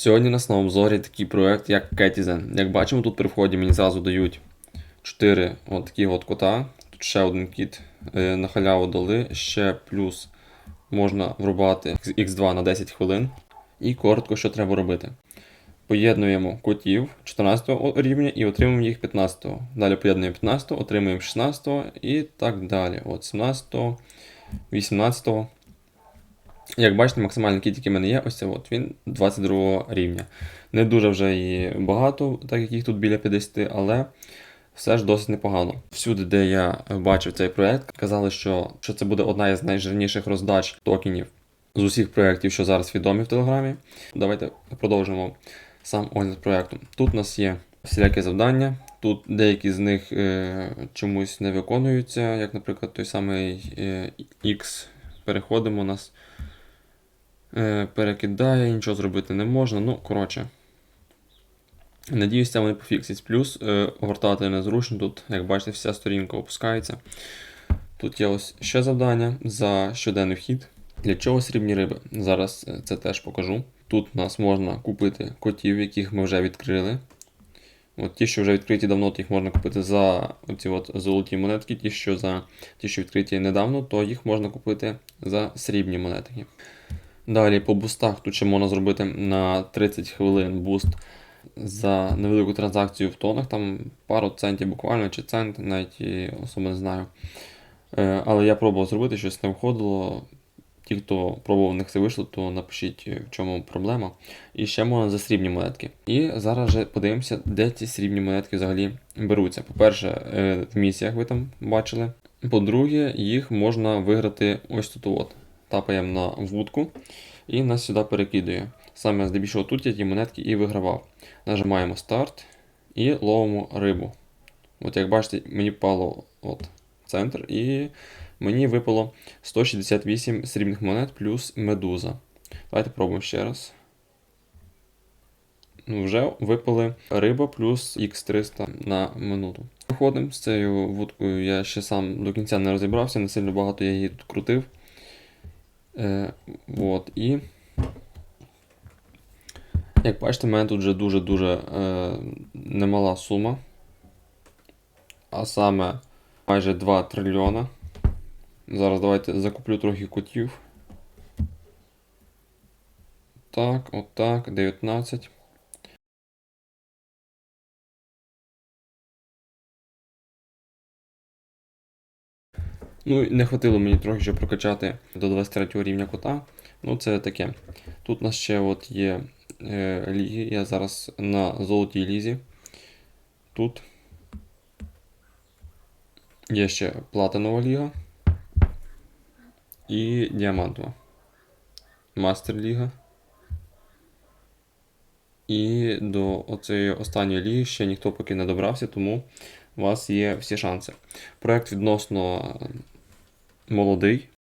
Сьогодні у нас на обзорі такий проект, як Ketizen. Як бачимо, тут при вході мені зразу дають 4 от такі от кота. Тут ще один кіт е, на халяву дали, ще плюс можна врубати X2 на 10 хвилин. І коротко, що треба робити. Поєднуємо котів 14 рівня і отримуємо їх 15. Далі поєднуємо 15, отримуємо 16 і так далі. От 17, 18. Як бачите, максимальний кіт, який в мене є, ось це от, він 22 рівня. Не дуже вже і багато, так як їх тут біля 50, але все ж досить непогано. Всюди, де я бачив цей проект, казали, що, що це буде одна із найжирніших роздач токенів з усіх проєктів, що зараз відомі в Телеграмі. Давайте продовжимо сам огляд проєкту. Тут у нас є всілякі завдання. Тут деякі з них е, чомусь не виконуються, як, наприклад, той самий е, X. Переходимо, у нас перекидає, нічого зробити не можна. Ну, коротше. Надіюсь, це вони пофіксять. Плюс е, гортати незручно. Тут, як бачите, вся сторінка опускається. Тут є ось ще завдання за щоденний вхід. Для чого срібні риби? Зараз е, це теж покажу. Тут у нас можна купити котів, яких ми вже відкрили. От ті, що вже відкриті давно, то їх можна купити за оці от золоті монетки. Ті, що за ті, що відкриті недавно, то їх можна купити за срібні монетки. Далі по бустах тут ще можна зробити на 30 хвилин буст за невелику транзакцію в тонах, там пару центів буквально, чи цент, навіть і особо не знаю. Е, Але я пробував зробити, щось не входило. Ті, хто пробував, в них це вийшло, то напишіть, в чому проблема. І ще можна за срібні монетки. І зараз же подивимося, де ці срібні монетки взагалі беруться. По-перше, е, в місіях ви там бачили. По-друге, їх можна виграти ось тут. от. Тапаємо на вудку і нас сюди перекидує. Саме здебільшого тут я ті монетки і вигравав. Нажимаємо старт і ловимо рибу. От як бачите, мені впало от центр, і мені випало 168 срібних монет плюс медуза. Давайте пробуємо ще раз. Ну, Вже випали риба плюс Х300 на минуту. Виходимо з цією вудкою, я ще сам до кінця не розібрався, не сильно багато я її тут крутив. Е, от, і як бачите, в мене тут вже дуже-дуже е, немала сума. А саме майже 2 трильйона. Зараз давайте закуплю трохи котів. Так, отак, 19. Ну, не хватило мені трохи, щоб прокачати до 23 рівня кота. Ну, це таке. Тут у нас ще от є е, ліги. Я зараз на золотій лізі. Тут є ще платинова ліга і діамантова. Мастер ліга. І до оцієї останньої ліги ще ніхто поки не добрався, тому у вас є всі шанси. Проект відносно молодий.